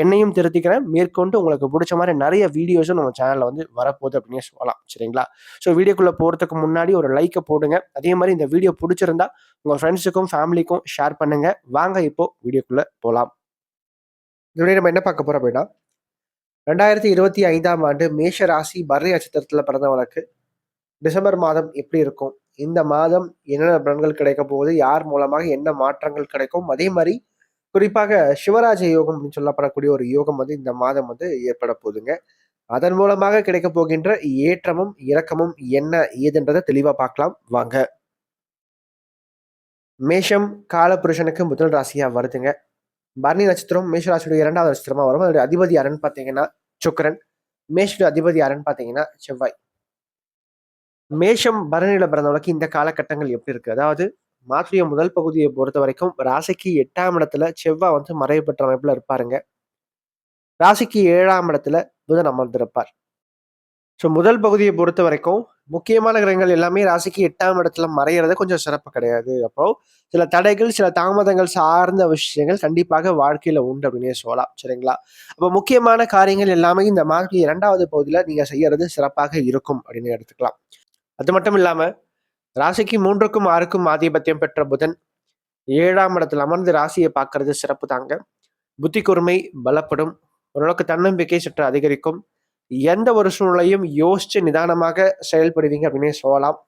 என்னையும் திருத்திக்கிறேன். மேற்கொண்டு உங்களுக்கு பிடிச்ச மாதிரி நிறைய வீடியோஸும் நம்ம சேனலில் வந்து வரப்போகுது அப்படின்னு சொல்லலாம். சரிங்களா? ஸோ வீடியோக்குள்ளே போகிறதுக்கு முன்னாடி ஒரு லைக்கை போடுங்க. அதே மாதிரி இந்த வீடியோ பிடிச்சிருந்தா உங்கள் ஃப்ரெண்ட்ஸுக்கும் ஃபேமிலிக்கும் ஷேர் பண்ணுங்கள் வாங்க இப்போ வீடியோக்குள்ளே போகலாம் இதோடய நம்ம என்ன பார்க்க போகிறோம் அப்படின்னா ரெண்டாயிரத்தி இருபத்தி ஐந்தாம் ஆண்டு மேஷ ராசி பரணி நட்சத்திரத்தில் பிறந்தவனுக்கு டிசம்பர் மாதம் எப்படி இருக்கும்? இந்த மாதம் என்னென்ன பலன்கள் கிடைக்க போகுது? யார் மூலமாக என்ன மாற்றங்கள் கிடைக்கும்? அதே மாதிரி குறிப்பாக சிவராஜ யோகம் அப்படின்னு சொல்லப்படக்கூடிய ஒரு யோகம் வந்து இந்த மாதம் வந்து ஏற்பட போகுதுங்க. அதன் மூலமாக கிடைக்க போகின்ற ஏற்றமும் இறக்கமும் என்ன ஏதுன்றதை தெளிவா பார்க்கலாம். வாங்க. மேஷம் காலபுருஷனுக்கு முதல் ராசியா வருதுங்க. பரணி நட்சத்திரம் மேஷராசியுடைய இரண்டாவது நட்சத்திரமா வரும். அதோட அதிபதி யாருன்னு பார்த்தீங்கன்னா சுக்கரன். மேஷுடைய அதிபதி யாருன்னு பார்த்தீங்கன்னா செவ்வாய். மேஷம் பரணியில பிறந்தவளுக்கு இந்த காலகட்டங்கள் எப்படி இருக்கு? அதாவது மாற்றிய முதல் பகுதியை பொறுத்த வரைக்கும் ராசிக்கு எட்டாம் இடத்துல செவ்வாய் வந்து மறைவு பெற்ற அமைப்புல இருப்பாருங்க. ராசிக்கு ஏழாம் இடத்துல புதன் அமர்ந்திருப்பார். ஸோ முதல் பகுதியை பொறுத்த வரைக்கும் முக்கியமான கிரகங்கள் எல்லாமே ராசிக்கு எட்டாம் இடத்துல மறையிறது கொஞ்சம் சிறப்பு கிடையாது. அப்போ சில தடைகள் சில தாமதங்கள் சார்ந்த விஷயங்கள் கண்டிப்பாக வாழ்க்கையில உண்டு அப்படின்னே சொல்லலாம். சரிங்களா? அப்போ முக்கியமான காரியங்கள் எல்லாமே இந்த மாதிரி இரண்டாவது பகுதியில நீங்க செய்யறது சிறப்பாக இருக்கும் அப்படின்னு எடுத்துக்கலாம். அது மட்டும் இல்லாமல் ராசிக்கு மூன்றுக்கும் ஆறுக்கும் ஆதிபத்தியம் பெற்ற புதன் ஏழாம் இடத்தில் அமர்ந்து ராசியை பார்க்கறது சிறப்பு தாங்க. புத்தி கூர்மை பலப்படும் ஓரளவுக்கு தன்னம்பிக்கை சற்று அதிகரிக்கும். எந்த ஒரு சூழ்நிலையும் யோசிச்சு நிதானமாக செயல்படுவீங்க அப்படின்னே சொல்லலாம்.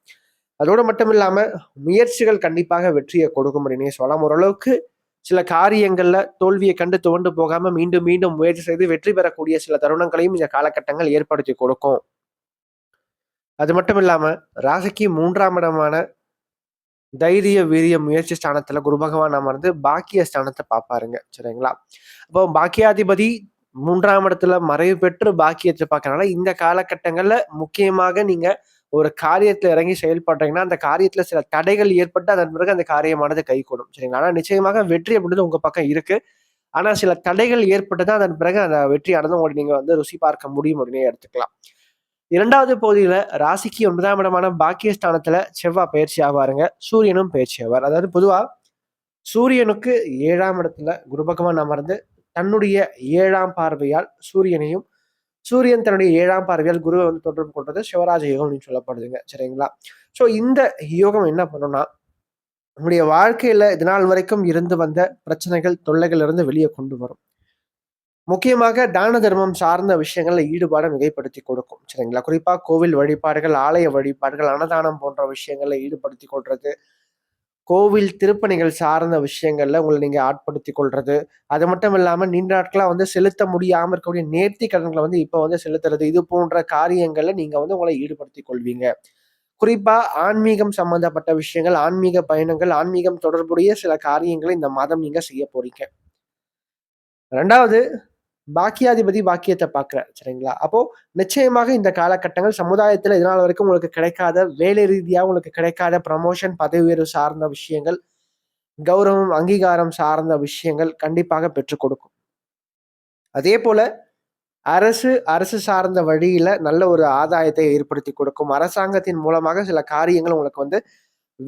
அதோடு மட்டும் இல்லாமல் முயற்சிகள் கண்டிப்பாக வெற்றியை கொடுக்கும் அப்படின்னே சொல்லலாம். ஓரளவுக்கு சில காரியங்களில் தோல்வியை கண்டு துவண்டு போகாமல் மீண்டும் மீண்டும் முயற்சி செய்து வெற்றி பெறக்கூடிய சில தருணங்களையும் இந்த காலகட்டங்கள் ஏற்படுத்தி கொடுக்கும். அது மட்டும் இல்லாமல் ராசிக்கு மூன்றாம் இடமான தைரிய வீரிய முயற்சி ஸ்தானத்தில் குரு பகவான் அமர்ந்து பாக்கிய ஸ்தானத்தை பார்ப்பாருங்க. சரிங்களா? அப்போ பாக்கியாதிபதி மூன்றாம் இடத்துல மறைவு பெற்று பாக்கியத்தை பார்க்கறனால இந்த காலகட்டங்களில் முக்கியமாக நீங்கள் ஒரு காரியத்தில் இறங்கி செயல்படுறீங்கன்னா அந்த காரியத்தில் சில தடைகள் ஏற்பட்டு அதன் பிறகு அந்த காரியமானது கைகூடும். சரிங்களா? ஆனால் நிச்சயமாக வெற்றி அப்படின்றது உங்கள் பக்கம் இருக்குது ஆனால் சில தடைகள் ஏற்பட்டு தான் அதன் பிறகு அந்த வெற்றியானது உங்களுக்கு நீங்கள் வந்து ருசி பார்க்க முடியும் அப்படின்னே எடுத்துக்கலாம். இரண்டாவது பகுதியில் ராசிக்கு ஒன்பதாம் இடமான பாக்கியஸ்தானத்தில் செவ்வாய் பயிற்சி ஆவாருங்க. சூரியனும் பயிற்சி ஆவார். அதாவது பொதுவாக சூரியனுக்கு ஏழாம் இடத்துல குருபகவான் அமர்ந்து தன்னுடைய ஏழாம் பார்வையால் சூரியனையும் சூரியன் தன்னுடைய ஏழாம் பார்வையால் குருவை வந்து தொடர்பு கொண்டது சிவராஜ யோகம் அப்படின்னு சொல்லப்படுதுங்க. சரிங்களா? ஸோ இந்த யோகம் என்ன பண்ணணும்னா நம்முடைய வாழ்க்கையில இது நாள் வரைக்கும் இருந்து வந்த பிரச்சனைகள் தொல்லைகள் இருந்து வெளியே கொண்டு வரும். முக்கியமாக தான தர்மம் சார்ந்த விஷயங்களை ஈடுபாடை மிகைப்படுத்தி கொடுக்கும். சரிங்களா? குறிப்பாக கோவில் வழிபாடுகள் ஆலய வழிபாடுகள் அன்னதானம் போன்ற விஷயங்களை ஈடுபடுத்தி கொள்வது கோவில் திருப்பணிகள் சார்ந்த விஷயங்கள்ல உங்களை நீங்க ஆட்படுத்தி கொள்றது. அது மட்டும் இல்லாம நீண்ட நாட்களா வந்து செலுத்த முடியாம இருக்கக்கூடிய நேர்த்தி கடன்களை வந்து இப்போ வந்து செலுத்துறது. இது போன்ற காரியங்கள்ல நீங்க வந்து உங்களை ஈடுபடுத்தி கொள்வீங்க. குறிப்பா ஆன்மீகம் சம்பந்தப்பட்ட விஷயங்கள் ஆன்மீக பயணங்கள் ஆன்மீகம் தொடர்புடைய சில காரியங்களை இந்த மாதம் நீங்க செய்ய போறீங்க. ரெண்டாவது பாக்கியாதிபதி பாக்கியத்தை பார்க்கிறார் சரிங்களா? அப்போ நிச்சயமாக இந்த காலகட்டங்கள் சமுதாயத்துல இதனால் வரைக்கும் உங்களுக்கு கிடைக்காத வேலை ரீதியாக உங்களுக்கு கிடைக்காத ப்ரமோஷன் பதவி உயர்வு சார்ந்த விஷயங்கள் கௌரவம் அங்கீகாரம் சார்ந்த விஷயங்கள் கண்டிப்பாக பெற்றுக் கொடுக்கும். அதே போல அரசு அரசு சார்ந்த வழியில நல்ல ஒரு ஆதாயத்தை ஏற்படுத்தி கொடுக்கும். அரசாங்கத்தின் மூலமாக சில காரியங்கள் உங்களுக்கு வந்து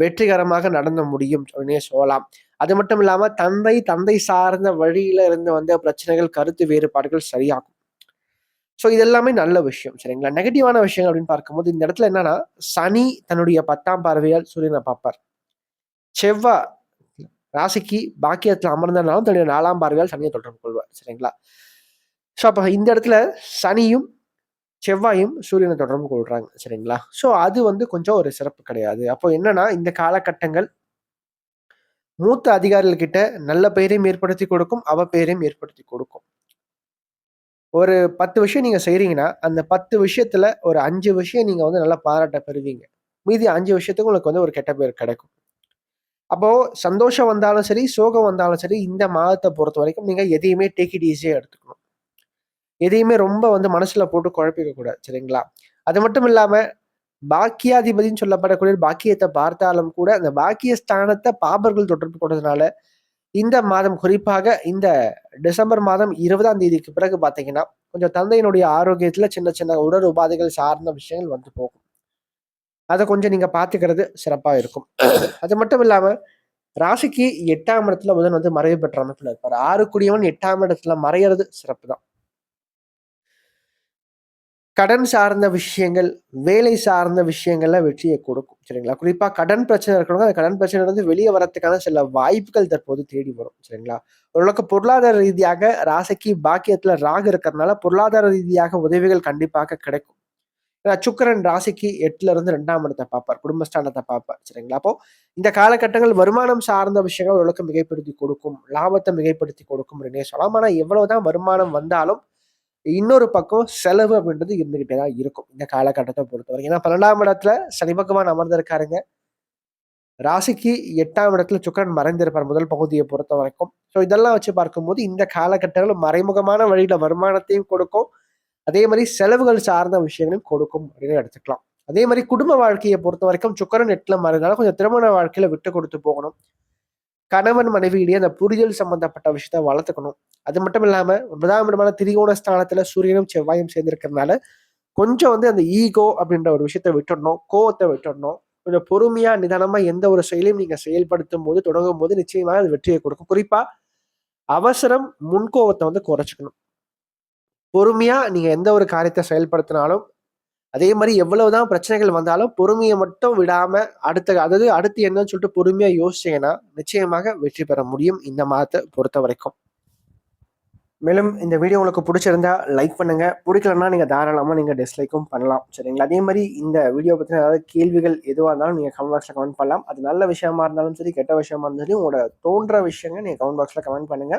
வெற்றிகரமாக நடந்த முடியும் அப்படின்னே சொல்லலாம். அது மட்டும் இல்லாம தந்தை தந்தை சார்ந்த வழியில இருந்து வந்த பிரச்சனைகள் கருத்து வேறுபாடுகள் சரியாகும். ஸோ இதெல்லாமே நல்ல விஷயம் சரிங்களா? நெகட்டிவான விஷயம் அப்படின்னு பார்க்கும்போது இந்த இடத்துல என்னன்னா சனி தன்னுடைய பத்தாம் பார்வையால் சூரியனை பார்ப்பார். செவ்வாய் ராசிக்கு பாக்கியத்தில் அமர்ந்தனாலும் தன்னுடைய நாலாம் பார்வையால் சனியை தொடர்பு கொள்வார் சரிங்களா? ஸோ அப்போ இந்த இடத்துல சனியும் செவ்வாயும் சூரியனை தொடர்பு கொள்றாங்க சரிங்களா? ஸோ அது வந்து கொஞ்சம் ஒரு சிறப்பு கிடையாது. அப்போ என்னன்னா இந்த காலகட்டங்கள் மூத்த அதிகாரிகள் கிட்ட நல்ல பெயரையும் ஏற்படுத்தி கொடுக்கும் அவ பெயரையும் ஏற்படுத்தி கொடுக்கும். ஒரு பத்து விஷயம் நீங்க செய்றீங்கன்னா அந்த பத்து விஷயத்துல ஒரு அஞ்சு விஷயம் நீங்க வந்து நல்லா பாராட்ட பெறுவீங்க. மீதி அஞ்சு விஷயத்துக்கு உங்களுக்கு வந்து ஒரு கெட்ட பேர் கிடைக்கும். அப்போ சந்தோஷம் வந்தாலும் சரி சோகம் வந்தாலும் சரி இந்த மாதத்தை பொறுத்த வரைக்கும் நீங்க எதையுமே டேக் இட் ஈஸியாக எடுத்துக்கணும். எதையுமே ரொம்ப வந்து மனசுல போட்டு குழப்பிக்க கூடாது சரிங்களா? அது மட்டும் இல்லாம பாக்கியாதிபதினு சொல்லப்படக்கூடிய பாக்கியத்தை பார்த்தாலும் கூட அந்த பாக்கிய ஸ்தானத்தை பாபர்கள் தொடர்பு கொண்டதுனால இந்த மாதம் குறிப்பாக இந்த டிசம்பர் மாதம் இருபதாம் தேதிக்கு பிறகு பார்த்தீங்கன்னா கொஞ்சம் தந்தையினுடைய ஆரோக்கியத்துல சின்ன சின்ன உடல் உபாதைகள் சார்ந்த விஷயங்கள் வந்து போகும். அதை கொஞ்சம் நீங்க பார்த்துக்கிறது சிறப்பா இருக்கும். அது மட்டும் இல்லாம ராசிக்கு எட்டாம் இடத்துல புதன் வந்து மறைவு பெற்ற அமைப்புல இருப்பார். ஆறு குடியவன் எட்டாம் இடத்துல மறையிறது சிறப்பு தான் கடன் சார்ந்த விஷயங்கள் வேலை சார்ந்த விஷயங்கள்ல வெற்றியை கொடுக்கும் சரிங்களா? குறிப்பா கடன் பிரச்சனை இருக்கிறவங்க அந்த கடன் பிரச்சனை வந்து வெளியே வரத்துக்கான சில வாய்ப்புகள் தற்போது தேடி வரும் சரிங்களா? ஓரளவுக்கு பொருளாதார ரீதியாக ராசிக்கு பாக்கியத்துல ராகு இருக்கிறதுனால பொருளாதார ரீதியாக உதவிகள் கண்டிப்பாக கிடைக்கும். ஏன்னா சுக்கரன் ராசிக்கு எட்டுல இருந்து ரெண்டாம் இடத்தை பார்ப்பார் குடும்பஸ்தானத்தை பார்ப்பார் சரிங்களா? அப்போ இந்த காலகட்டங்கள் வருமானம் சார்ந்த விஷயங்கள் ஓரளவுக்கு மிகைப்படுத்தி கொடுக்கும் லாபத்தை மிகைப்படுத்தி கொடுக்கும் அப்படின்னே சொல்லலாம். ஆனால் எவ்வளவுதான் வருமானம் வந்தாலும் இன்னொரு பக்கம் செலவு அப்படின்றது இருந்துகிட்டே தான் இருக்கும் இந்த காலகட்டத்தை பொறுத்தவரைக்கும். ஏன்னா பன்னெண்டாம் இடத்துல சனி பகவான் அமர்ந்திருக்காருங்க. ராசிக்கு எட்டாம் இடத்துல சுக்கரன் மறைந்திருப்பார் முதல் பகுதியை பொறுத்த வரைக்கும் ஸோ இதெல்லாம் வச்சு பார்க்கும்போது இந்த காலகட்டங்கள் மறைமுகமான வழியில வருமானத்தையும் கொடுக்கும். அதே மாதிரி செலவுகள் சார்ந்த விஷயங்களையும் கொடுக்கும் அப்படின்னு எடுத்துக்கலாம். அதே மாதிரி குடும்ப வாழ்க்கையை பொறுத்த வரைக்கும் சுக்கரன் எட்டுல மறைந்தாலும் கொஞ்சம் திருமண வாழ்க்கையில விட்டு கொடுத்து போகணும். கணவன் மனைவியிடையே அந்த புரிதல் சம்பந்தப்பட்ட விஷயத்த வளர்த்துக்கணும். அது மட்டும் இல்லாம ஒன்பதாம் இடமான திரிகோண ஸ்தானத்துல சூரியனும் செவ்வாயும் சேர்ந்திருக்கிறதுனால கொஞ்சம் வந்து அந்த ஈகோ அப்படின்ற ஒரு விஷயத்த விட்டுடணும் கோவத்தை விட்டுடணும் கொஞ்சம் பொறுமையா நிதானமா எந்த ஒரு செயலையும் நீங்க செயல்படுத்தும் போது தொடங்கும் போது நிச்சயமாக அது வெற்றியை கொடுக்கும். குறிப்பா அவசரம் முன்கோவத்தை வந்து குறைச்சிக்கணும். பொறுமையா நீங்க எந்த ஒரு காரியத்தை செயல்படுத்தினாலும் அதே மாதிரி எவ்வளவுதான் பிரச்சனைகள் வந்தாலும் பொறுமையை மட்டும் விடாம அடுத்த அதாவது அடுத்து என்னன்னு சொல்லிட்டு பொறுமையா யோசிச்சீங்கன்னா நிச்சயமாக வெற்றி பெற முடியும். இந்த மாதத்தை பொறுத்த வரைக்கும். மேலும் இந்த வீடியோ உங்களுக்கு பிடிச்சிருந்தா லைக் பண்ணுங்க. பிடிக்கலன்னா நீங்க தாராளமா நீங்க டிஸ்லைக்கும் பண்ணலாம். சரிங்களா? அதே மாதிரி இந்த வீடியோ பத்தின ஏதாவது கேள்விகள் எதுவாக இருந்தாலும் நீங்க கமெண்ட் பாக்ஸ்ல கமெண்ட் பண்ணலாம். அது நல்ல விஷயமா இருந்தாலும் சரி கெட்ட விஷயமா இருந்தாலும் சரி உங்களோட தோன்ற விஷயங்கள் நீங்க கமெண்ட் பாக்ஸ்ல கமெண்ட் பண்ணுங்க.